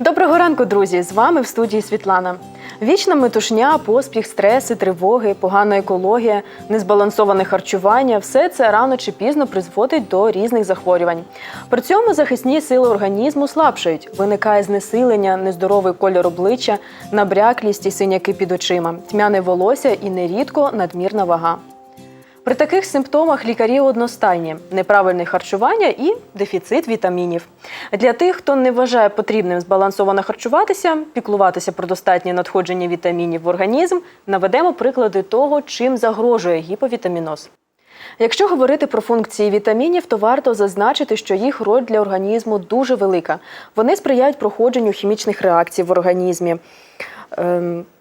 Доброго ранку, друзі! З вами в студії Світлана. Вічна метушня, поспіх, стреси, тривоги, погана екологія, незбалансоване харчування все це рано чи пізно призводить до різних захворювань. При цьому захисні сили організму слабшають, виникає знесилення, нездоровий кольор обличчя, набряклість і синяки під очима, тьмяне волосся і нерідко надмірна вага. При таких симптомах лікарі одностайні неправильне харчування і дефіцит вітамінів. Для тих, хто не вважає потрібним збалансовано харчуватися, піклуватися про достатнє надходження вітамінів в організм, наведемо приклади того, чим загрожує гіповітаміноз. Якщо говорити про функції вітамінів, то варто зазначити, що їх роль для організму дуже велика. Вони сприяють проходженню хімічних реакцій в організмі,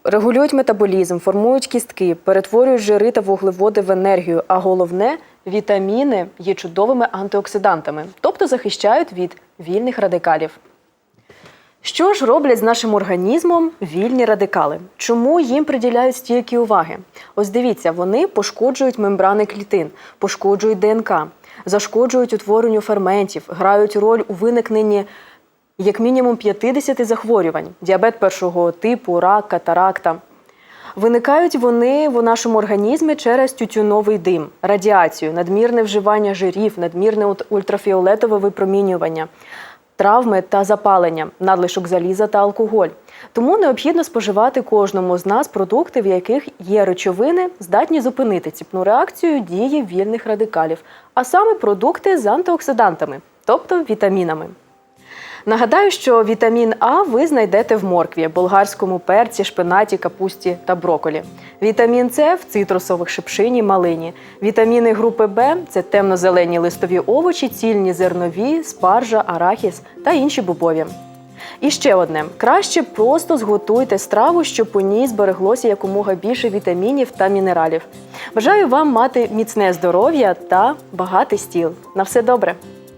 регулюють метаболізм, формують кістки, перетворюють жири та вуглеводи в енергію. А головне, вітаміни є чудовими антиоксидантами, тобто захищають від вільних радикалів. Що ж роблять з нашим організмом вільні радикали? Чому їм приділяють стільки уваги? Ось дивіться, вони пошкоджують мембрани клітин, пошкоджують ДНК, зашкоджують утворенню ферментів, грають роль у виникненні як мінімум 50 захворювань: діабет першого типу, рак, катаракта. Виникають вони в нашому організмі через тютюновий дим, радіацію, надмірне вживання жирів, надмірне ультрафіолетове випромінювання, травми та запалення, надлишок заліза та алкоголь. Тому необхідно споживати кожному з нас продукти, в яких є речовини, здатні зупинити ціпну реакцію дії вільних радикалів, а саме продукти з антиоксидантами, тобто вітамінами. Нагадаю, що вітамін А ви знайдете в моркві, болгарському перці, шпинаті, капусті та броколі. Вітамін С в цитрусових шипшині, малині. Вітаміни групи Б це темно-зелені листові овочі, цільні зернові, спаржа, арахіс та інші бобові. І ще одне: краще просто зготуйте страву, щоб у ній збереглося якомога більше вітамінів та мінералів. Бажаю вам мати міцне здоров'я та багатий стіл. На все добре!